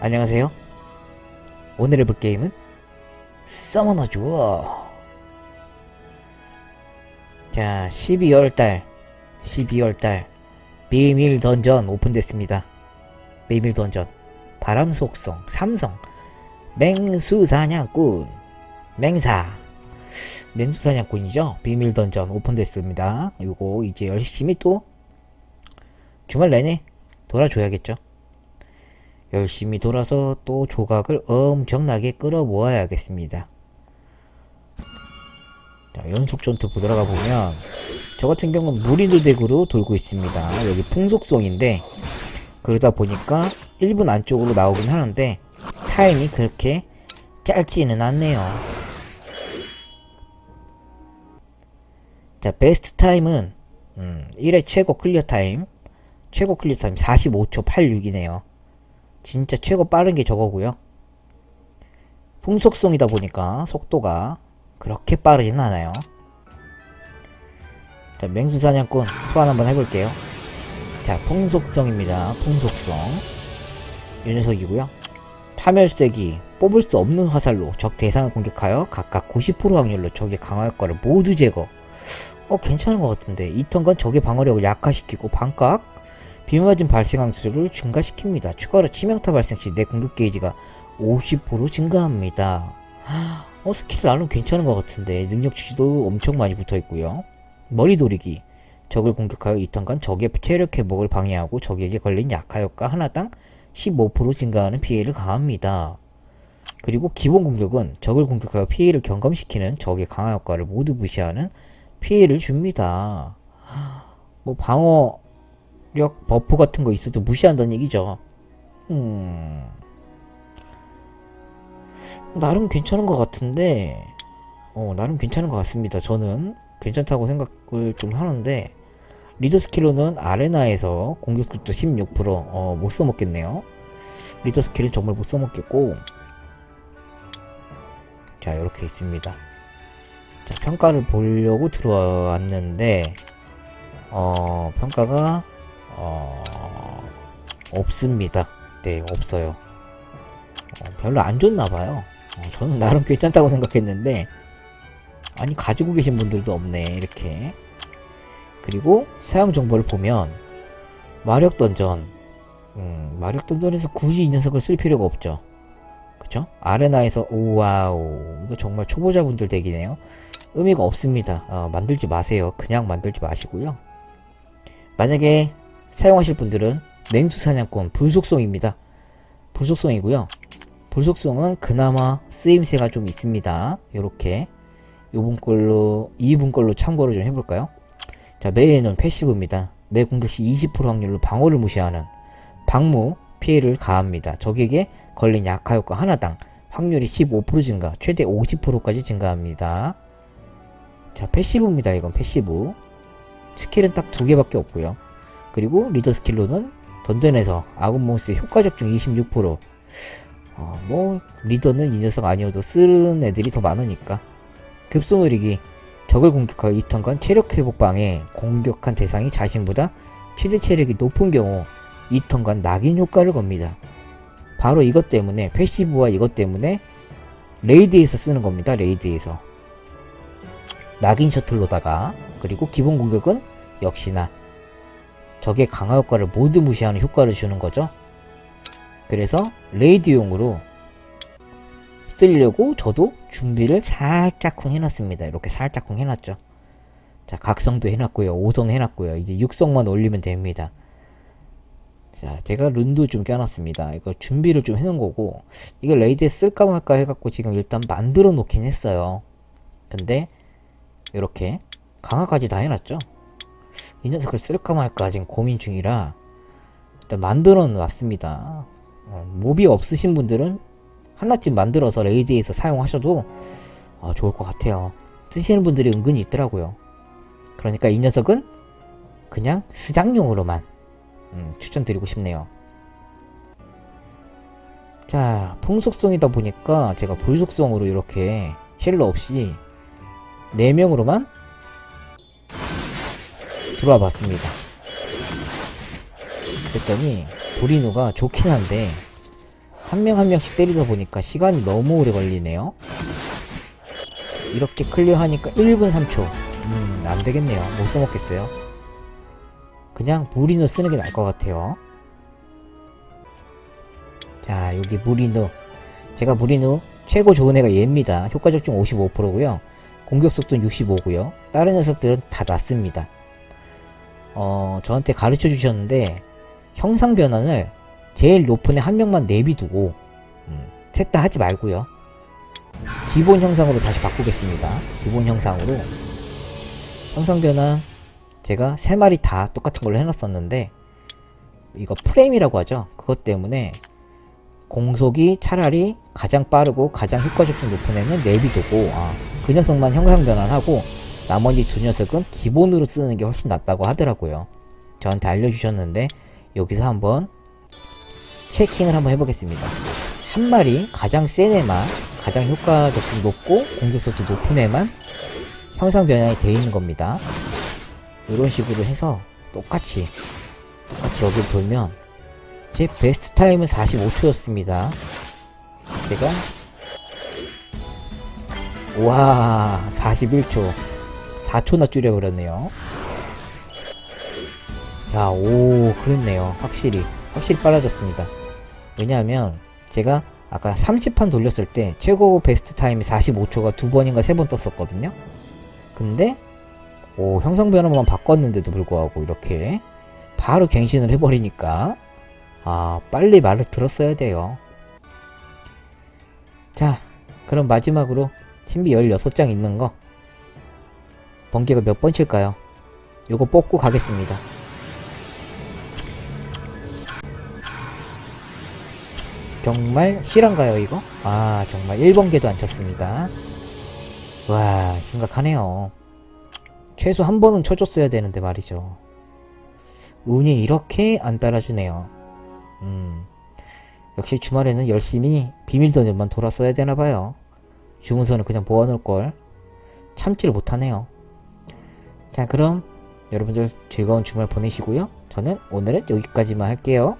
안녕하세요. 오늘 해볼 게임은 서머너죠. 자, 12월달, 12월달 비밀 던전 오픈됐습니다. 비밀 던전 바람 속성 삼성 맹수 사냥꾼 맹사 맹수 사냥꾼이죠. 비밀 던전 오픈됐습니다. 요거 이제 열심히 또 주말 내내 돌아줘야겠죠. 열심히 돌아서 또 조각을 엄청나게 끌어 모아야겠습니다. 자, 연속 전투 들어가 보면 저 같은 경우는 무리도 덱으로 돌고 있습니다. 여기 풍속성인데 그러다 보니까 1분 안쪽으로 나오긴 하는데 타임이 그렇게 짧지는 않네요. 자, 베스트 타임은 음, 1회 최고 클리어 타임 최고 클리어 타임 45초 86이네요. 진짜 최고 빠른 게 저거고요. 풍속성이다 보니까 속도가 그렇게 빠르진 않아요. 자, 맹수사냥꾼 소환 한번 해볼게요. 자, 풍속성입니다. 풍속성. 이 녀석이고요. 파멸세기 뽑을 수 없는 화살로 적 대상을 공격하여 각각 90% 확률로 적의 강화 효과를 모두 제거. 어, 괜찮은 것 같은데. 이 턴간 적의 방어력을 약화시키고 반각 비맞은 발생 확률을 증가시킵니다. 추가로 치명타 발생 시 내 공격 게이지가 50% 증가합니다. 어 스킬 나름 괜찮은 것 같은데 능력 추시도 엄청 많이 붙어 있고요. 머리 돌리기 적을 공격하여 이턴간 적의 체력 회복을 방해하고 적에게 걸린 약화 효과 하나당 15% 증가하는 피해를 가합니다. 그리고 기본 공격은 적을 공격하여 피해를 경감시키는 적의 강화 효과를 모두 무시하는 피해를 줍니다. 뭐 방어 력 버프 같은 거 있어도 무시한다는 얘기죠. 음. 나름 괜찮은 것 같은데, 어, 나름 괜찮은 것 같습니다. 저는 괜찮다고 생각을 좀 하는데, 리더 스킬로는 아레나에서 공격 속도 16% 어, 못 써먹겠네요. 리더 스킬은 정말 못 써먹겠고, 자, 이렇게 있습니다. 자, 평가를 보려고 들어왔는데, 어, 평가가 어... 없습니다. 네, 없어요. 어, 별로 안 좋나봐요. 어, 저는 나름 괜찮다고 생각했는데, 아니, 가지고 계신 분들도 없네, 이렇게. 그리고 사용 정보를 보면, 마력 던전. 음, 마력 던전에서 굳이 이 녀석을 쓸 필요가 없죠. 그쵸? 아레나에서, 오와우. 이거 정말 초보자분들 덱이네요. 의미가 없습니다. 어, 만들지 마세요. 그냥 만들지 마시고요. 만약에 사용하실 분들은 맹수 사냥꾼 불속성입니다. 불속성이고요. 불속성은 그나마 쓰임새가 좀 있습니다. 요렇게 요번 걸로 2분 걸로 참고를 좀 해볼까요? 자 매에는 패시브입니다. 매 공격 시 20% 확률로 방어를 무시하는 방무 피해를 가합니다. 적에게 걸린 약화 효과 하나당 확률이 15% 증가, 최대 50%까지 증가합니다. 자 패시브입니다. 이건 패시브. 스킬은 딱 두 개밖에 없고요. 그리고 리더 스킬로는 던전에서 아군 몬스의 효과 적 중 26%. 어, 뭐 리더는 이 녀석 아니어도 쓰는 애들이 더 많으니까. 급소 느리기. 적을 공격하여 2턴간 체력 회복 방에 공격한 대상이 자신보다 최대 체력이 높은 경우 2턴간 낙인 효과를 겁니다. 바로 이것 때문에 패시브와 이것 때문에 레이드에서 쓰는 겁니다. 레이드에서. 낙인 셔틀로다가 그리고 기본 공격은 역시나 적의 강화 효과를 모두 무시하는 효과를 주는 거죠. 그래서 레이드용으로 쓰려고 저도 준비를 살짝쿵 해놨습니다. 이렇게 살짝쿵 해놨죠. 자, 각성도 해놨고요. 5성 해놨고요. 이제 6성만 올리면 됩니다. 자, 제가 룬도 좀 껴놨습니다. 이거 준비를 좀 해놓은 거고, 이거 레이드에 쓸까 말까 해갖고 지금 일단 만들어 놓긴 했어요. 근데, 이렇게 강화까지 다 해놨죠. 이 녀석을 쓸까 말까 지금 고민 중이라 일단 만들어 놨습니다. 어, 몹이 없으신 분들은 하나쯤 만들어서 레이드에서 사용하셔도 어, 좋을 것 같아요. 쓰시는 분들이 은근히 있더라고요. 그러니까 이 녀석은 그냥 수장용으로만 음, 추천드리고 싶네요. 자, 풍속성이다 보니까 제가 불속성으로 이렇게 힐러 없이 4명으로만 들어와 봤습니다. 그랬더니 도리노가 좋긴 한데 한명한 명씩 때리다 보니까 시간이 너무 오래 걸리네요. 이렇게 클리어하니까 1분 3초. 음, 안 되겠네요. 못 써먹겠어요. 그냥 무리누 쓰는 게 나을 것 같아요. 자, 여기 무리누. 제가 무리누 최고 좋은 애가 얘입니다. 효과 적중 55%고요. 공격 속도는 65고요. 다른 녀석들은 다 낮습니다. 어, 저한테 가르쳐 주셨는데 형상 변환을 제일 높은 애 한 명만 내비두고 음, 셋 다 하지 말고요. 기본 형상으로 다시 바꾸겠습니다. 기본 형상으로 형상 변환 제가 세 마리 다 똑같은 걸로 해놨었는데 이거 프레임이라고 하죠. 그것 때문에 공속이 차라리 가장 빠르고 가장 효과적인 높은 애는 내비두고 아, 그 녀석만 형상 변환하고 나머지 두 녀석은 기본으로 쓰는 게 훨씬 낫다고 하더라고요. 저한테 알려주셨는데 여기서 한번 체킹을 한번 해보겠습니다. 한 마리 가장 센 애만 가장 효과적인 높고 공격속도 높은 애만 형상 변환이 되어 있는 겁니다. 이런 식으로 해서 똑같이 똑같이 여기를 돌면 제 베스트 타임은 45초였습니다. 제가 와 41초 4초나 줄여버렸네요. 자, 오, 그랬네요. 확실히. 확실히 빨라졌습니다. 왜냐하면, 제가 아까 30판 돌렸을 때 최고 베스트 타임이 45초가 두 번인가 세 번 떴었거든요? 근데, 오, 형상 변화만 바꿨는데도 불구하고 이렇게 바로 갱신을 해버리니까, 아, 빨리 말을 들었어야 돼요. 자, 그럼 마지막으로 신비 16장 있는 거, 번개가 몇 번 칠까요? 요거 뽑고 가겠습니다. 정말 실한가요 이거? 아 정말 1번개도 안 쳤습니다 와 심각하네요 최소 한 번은 쳐줬어야 되는데 말이죠 운이 이렇게 안 따라주네요 음 역시 주말에는 열심히 비밀 던전만 돌았어야 되나봐요 주문서는 그냥 모아놓을걸 참지를 못하네요 자 그럼 여러분들 즐거운 주말 보내시고요. 저는 오늘은 여기까지만 할게요.